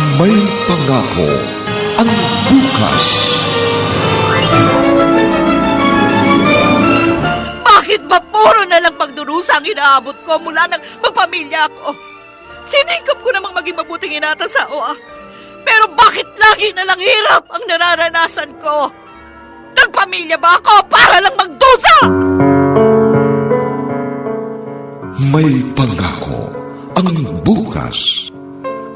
May pangako ang bukas. Bakit ba puro na lang pagdurusa ang inaabot ko mula nang magpamilya ako? Sinikap ko namang maging mabuting ina at asawa. Pero bakit lagi na lang hirap ang nararanasan ko? Nagpamilya ba ako para lang magdusa? May pangako ang bukas.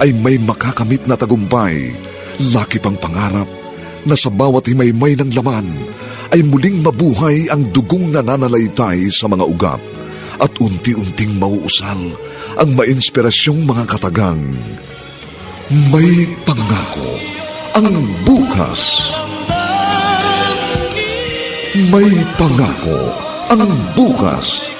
ay may makakamit na tagumpay, laki pang pangarap na sa bawat himaymay ng laman ay muling mabuhay ang dugong nananalaytay sa mga ugat at unti-unting mauusal ang mainspirasyong mga katagang. May pangako ang bukas. May pangako ang bukas.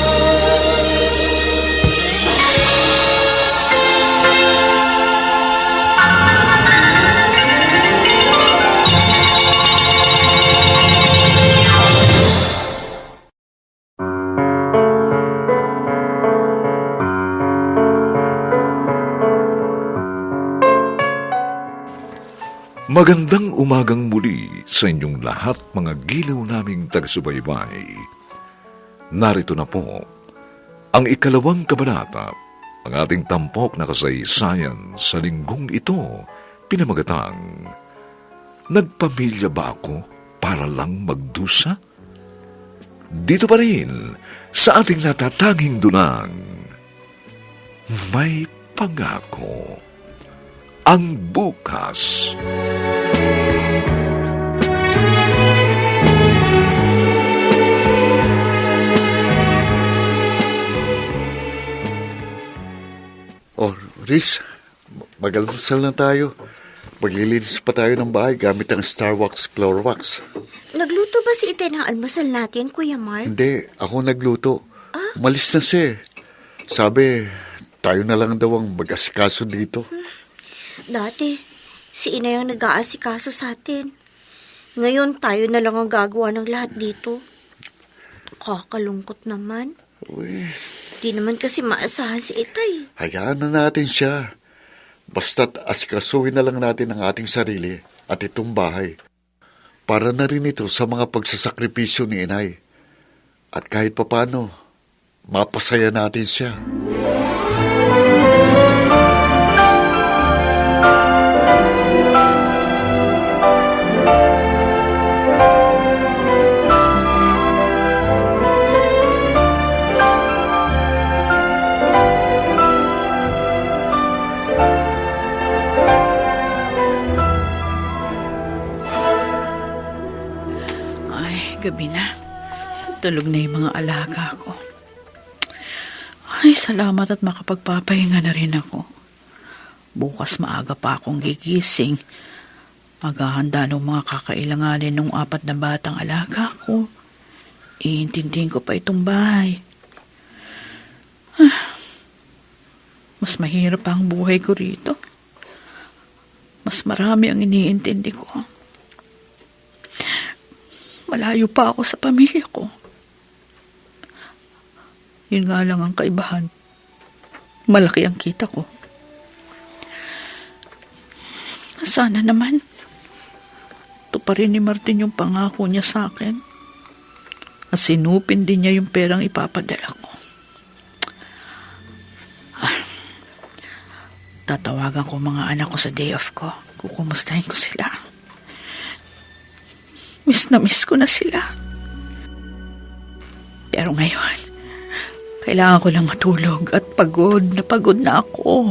Magandang umagang muli sa inyong lahat mga gilaw naming taga-subaybay. Narito na po ang ikalawang kabanata, ang ating tampok na kasaysayan sa linggong ito, pinamagatang, Nagpamilya ba ako para lang magdusa? Dito pa rin sa ating natatanging dunang, may pangako ang bukas. Oh, Riz, mag-almusal na tayo. Maglilinis pa tayo ng bahay gamit ang Star Wax Floor Wax. Nagluto ba si Itay ng almasal natin, Kuya Mark? Hindi, ako nagluto. Malis na siya. eh. Sabi, tayo na lang daw ang mag-asikaso dito. Dati, si Inay ang nag-aasikaso sa atin. Ngayon, tayo na lang ang gagawa ng lahat dito. Kakalungkot naman. Uy, Di naman kasi maasahan si Itay. hayaan na natin siya. Basta't asikasuhin na lang natin ang ating sarili at itong bahay. Para na rin ito sa mga pagsasakripisyo ni inay. At kahit papano, mapasaya natin siya. Ay, Tulog na yung mga alaga ko. Ay, salamat at makapagpapahinga na rin ako. Bukas maaga pa akong gigising. Maghahanda ng mga kakailanganin ng apat na batang alaga ko. Iintindihin ko pa itong bahay. Ah, mas mahirap ang buhay ko rito. Mas marami ang iniintindi ko. Malayo pa ako sa pamilya ko. Yun nga lang ang kaibahan. Malaki ang kita ko. Sana naman pa rin ni Martin yung pangako niya sa akin. At sinupin din niya yung perang ipapadala ko. Ah, tatawagan ko mga anak ko sa day off ko. Kukumustahin ko sila. Miss na miss ko na sila. Pero ngayon, kailangan ko lang matulog at pagod na pagod na ako.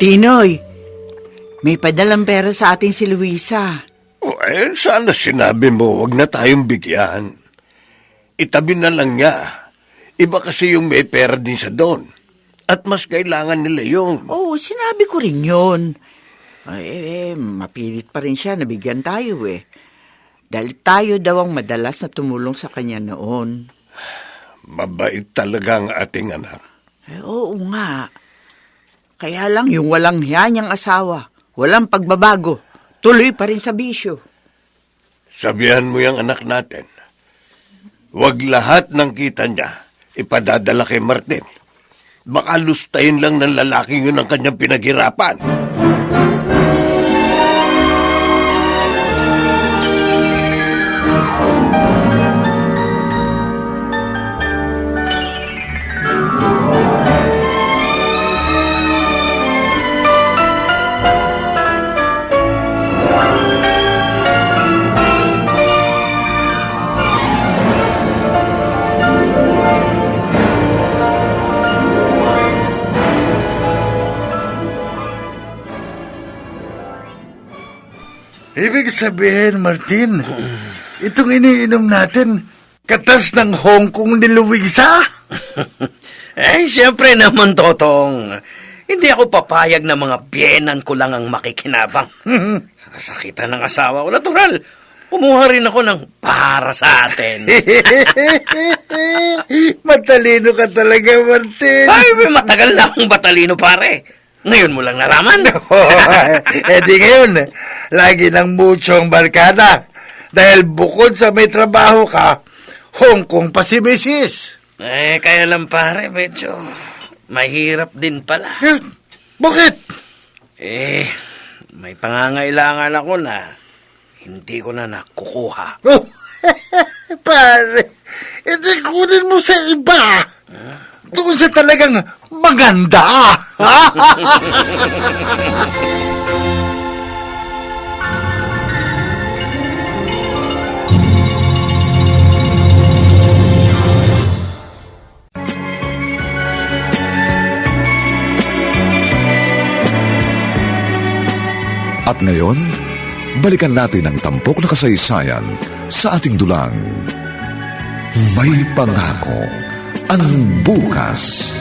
Tinoy, may padalang pera sa atin si Luisa. O eh, sana sinabi mo, wag na tayong bigyan. Itabi na lang niya. Iba kasi yung may pera din sa doon. At mas kailangan nila yung... Oo, sinabi ko rin yun. Ay, eh, mapilit pa rin siya, nabigyan tayo eh. Dahil tayo daw ang madalas na tumulong sa kanya noon. Mabait talaga ang ating anak. Eh, oo nga. Kaya lang yung walang hiya niyang asawa, walang pagbabago, tuloy pa rin sa bisyo. Sabihan mo yung anak natin. Huwag lahat ng kita niya ipadadala kay Martin. Baka lustayin lang ng lalaking yun ang kanyang pinaghirapan. Sabihin, Martin, itong iniinom natin, katas ng Hong Kong ni Luisa? Eh, siyempre naman, Totong. Hindi ako papayag na mga biyenan ko lang ang makikinabang. Sakitan ng asawa ko. Natural. Kumuha rin ako ng para sa atin. Matalino ka talaga, Martin. Ay, matagal na akong batalino, pare. Ngayon mo lang naraman. eh di ngayon, lagi ng mucho ang barkada. Dahil bukod sa may trabaho ka, Hong Kong pa si Mrs. eh, kaya lang, pare, medyo mahirap din pala. Eh, Bakit? Eh, may pangangailangan ako na hindi ko na nakukuha. Oh, pare, edi kunin mo sa iba. Doon sa talagang maganda. At ngayon, balikan natin ang tampok na kasaysayan sa ating dulang. May pangako ang bukas.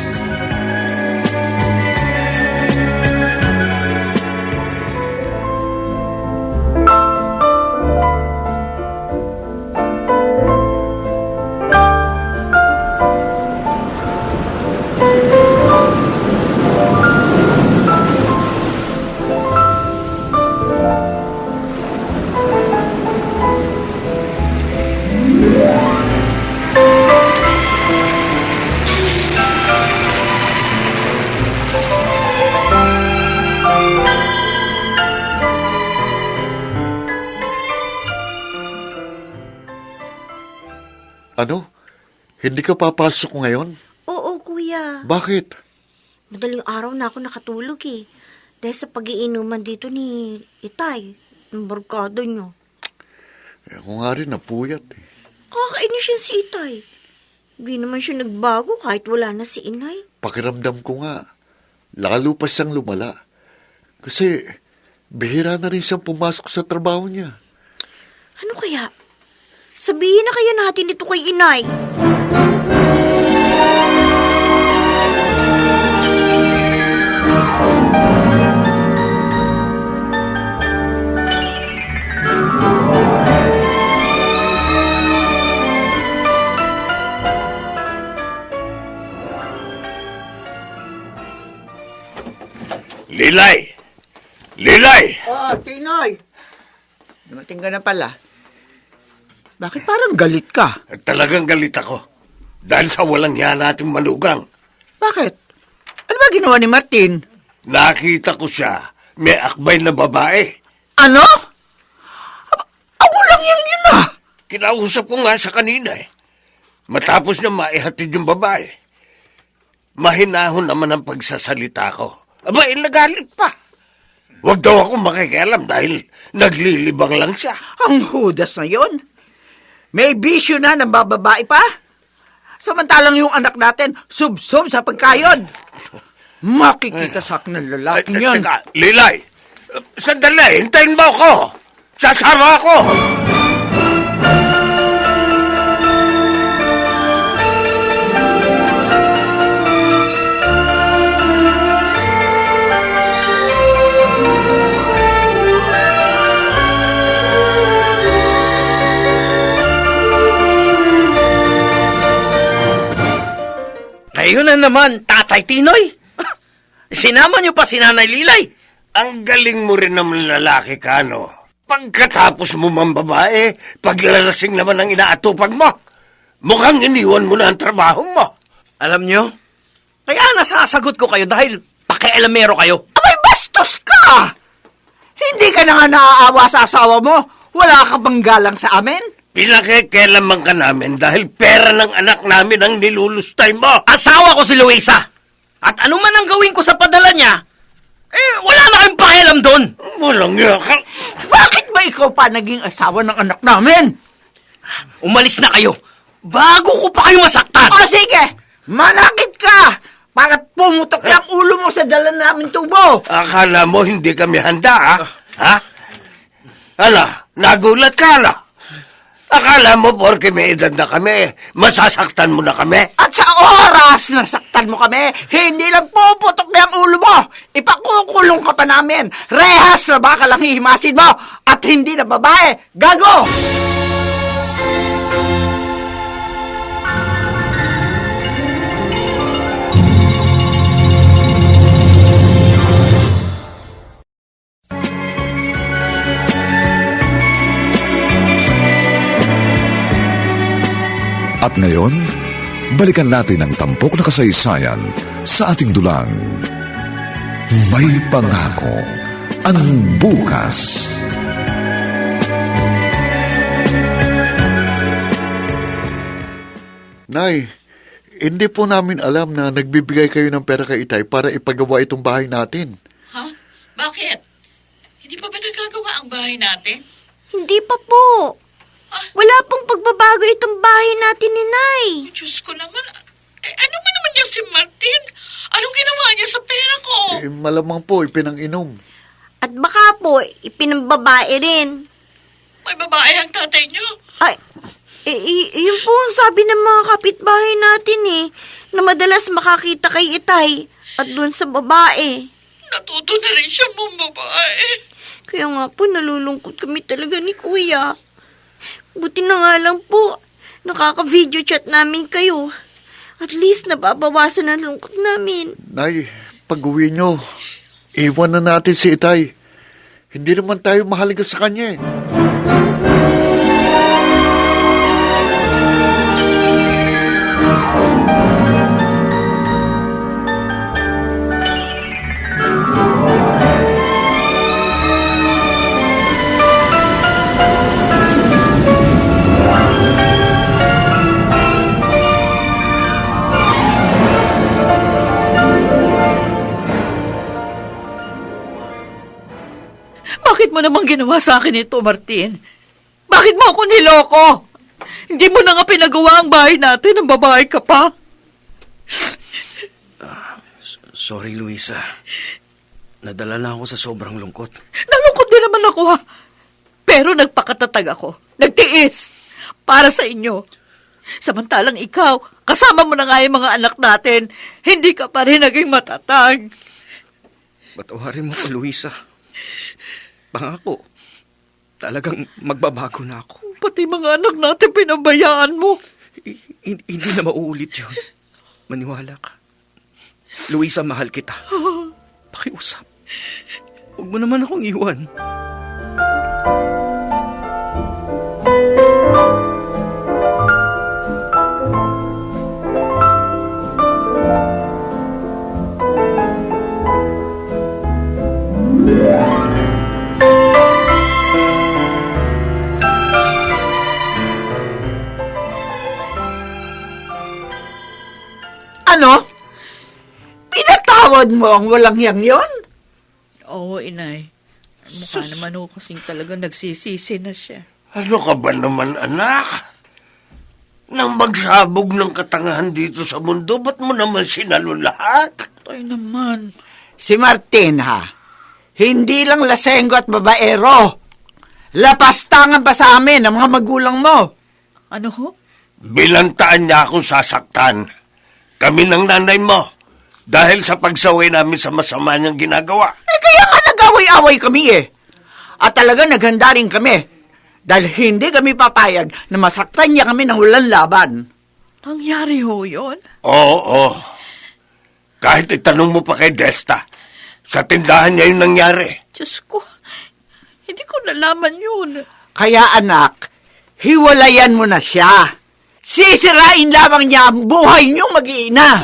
Hindi ka papasok ngayon? Oo, kuya. Bakit? Madaling araw na ako nakatulog eh. Dahil sa pagiinuman dito ni Itay, ng barkada niyo. Eh, ako nga rin napuyat eh. Kakainis yan si Itay. Hindi naman siya nagbago kahit wala na si Inay. Pakiramdam ko nga, lalo pa siyang lumala. Kasi, bihira na rin siyang pumasok sa trabaho niya. Ano kaya? Sabihin na kaya natin ito kay Inay. Lilay! Lilay! Oh, Tinoy! Dumating ka na pala. Bakit parang galit ka? Talagang galit ako. Dahil sa walang hiya nating manugang. Bakit? Ano ba ginawa ni Martin? Nakita ko siya. May akbay na babae. Ano? Ako lang yan yun ah. Kinausap ko nga sa kanina eh. Matapos niya maihatid yung babae. Mahinahon naman ang pagsasalita ko. Aba, eh, nagalit pa. Huwag daw ako makikialam dahil naglilibang lang siya. Ang hudas na yon. May bisyo na ng bababae pa. Samantalang yung anak natin, sub-sub sa pagkayod. Makikita sa akin ng Ay, lalaking ay, yan. teka, Lilay, sandali, hintayin mo ako. Sasama ako. Kayo na naman, Tatay Tinoy. Sinama niyo pa si Nanay Lilay. Ang galing mo rin naman lalaki ka, no? Pagkatapos mo mang babae, paglalasing naman ang inaatupag mo. Mukhang iniwan mo na ang trabaho mo. Alam niyo, kaya nasasagot ko kayo dahil pakialamero kayo. Abay, bastos ka! Hindi ka na nga naaawa sa asawa mo. Wala ka bang galang sa amin? Pinakikialaman ka namin dahil pera ng anak namin ang nilulustay mo. Asawa ko si Luisa. At ano man ang gawin ko sa padala niya, eh, wala na kayong pakialam doon. Walang ka. Bakit ba ikaw pa naging asawa ng anak namin? Umalis na kayo. Bago ko pa kayo masaktan. O sige, manakit ka! Para pumutok yung ulo mo sa dala namin tubo. Akala mo hindi kami handa, ha? Ha? Ala, nagulat ka, ala. Akala mo porke may edad na kami, masasaktan mo na kami? At sa oras na saktan mo kami, hindi lang puputok na ang ulo mo. Ipakukulong ka pa namin. Rehas na baka lang hihimasin mo. At hindi na babae. Gago! Ngayon, balikan natin ang tampok na kasaysayan sa ating dulang. May pangako ang bukas. Nay, hindi po namin alam na nagbibigay kayo ng pera kay Itay para ipagawa itong bahay natin. Ha? Bakit? Hindi pa ba nagagawa ang bahay natin? Hindi pa po. Wala pong pagbabago itong bahay natin ni Nay. Diyos ko naman. Eh, ano ba naman niya si Martin? Anong ginawa niya sa pera ko? Eh, malamang po, ipinang-inom. At baka po, ipinambabae rin. May babae ang tatay niyo. Ay, eh, eh, yun po ang sabi ng mga kapitbahay natin eh, na madalas makakita kay Itay at doon sa babae. Natuto na rin siya mong babae. Kaya nga po, nalulungkot kami talaga ni Kuya. Buti na nga lang po, nakaka-video chat namin kayo. At least nababawasan ang lungkot namin. Nay, pag-uwi nyo, iwan na natin si Itay. Hindi naman tayo mahalaga sa kanya eh. Mo naman ginawa sa akin ito, Martin? Bakit mo ako niloko? Hindi mo na nga pinagawa ang bahay natin, ang babae ka pa. Sorry, Luisa. Nadala na ako sa sobrang lungkot. Nalungkot din naman ako ha. Pero nagpakatatag ako. Nagtiis. Para sa inyo. Samantalang ikaw, kasama mo na nga yung mga anak natin, hindi ka pa rin naging matatag. Patawarin mo ko, Luisa. Pangako, talagang magbabago na ako. Pati mga anak natin pinabayaan mo. I- hi- hindi na mauulit yun. Maniwala ka. Luisa, mahal kita. Pakiusap. Huwag mo naman akong iwan. Ano? Pinatawad mo ang walang yang yon? Oo, inay. Mukha naman ho kasing talaga nagsisisi na siya. Ano ka ba naman, anak? Nang magsabog ng katangahan dito sa mundo, ba't mo naman sinalo lahat? Tay naman. Si Martin, ha? Hindi lang lasenggo at babaero. Lapastangan pa sa amin ang mga magulang mo. Ano ho? Bilantaan niya akong sasaktan. Kami ng nanay mo. Dahil sa pagsaway namin sa masama niyang ginagawa. Eh, kaya nga nag-away-away kami eh. At talaga naghanda rin kami. Dahil hindi kami papayag na masaktan niya kami ng walang laban. Nangyari ho yun? Oo, oo. Kahit itanong mo pa kay Desta, sa tindahan niya yung nangyari. Diyos ko, hindi ko nalaman yun. Kaya anak, hiwalayan mo na siya. Sisirain lamang niya ang buhay niyong mag-iina.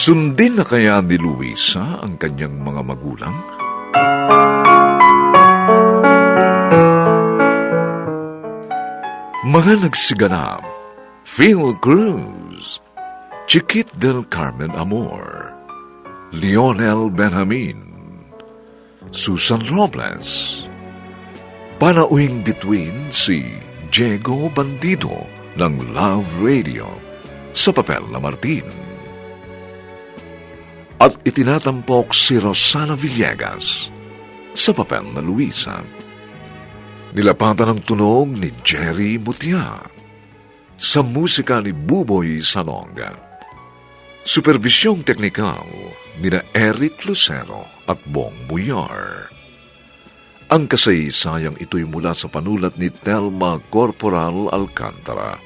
Sundin na kaya ni Luisa ang kanyang mga magulang? Mga nagsiganap, Phil Cruz, Chiquit del Carmen Amor, Lionel Benjamin, Susan Robles, Panauing Between si Diego Bandido ng Love Radio sa papel na Martin at itinatampok si Rosana Villegas sa papel na Luisa. Nilapatan ng tunog ni Jerry Mutia sa musika ni Buboy Salonga. Supervisyong teknikal ni na Eric Lucero at Bong Buyar. Ang kasaysayang ito'y mula sa panulat ni Telma Corporal Alcantara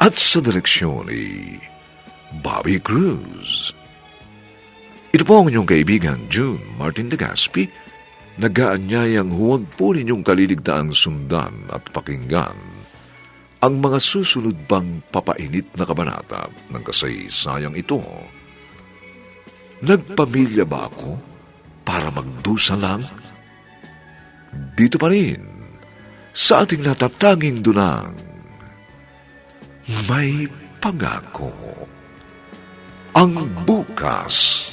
at sa direksyon ni Bobby Cruz. Ito po ang inyong kaibigan, June Martin Legaspi, nagaanyayang huwag po ninyong kaliligtaang sundan at pakinggan ang mga susunod pang papainit na kabanata ng kasaysayang ito. Nagpamilya ba ako para magdusa lang? Dito pa rin, sa ating natatanging dunang, may pangako. Ang bukas.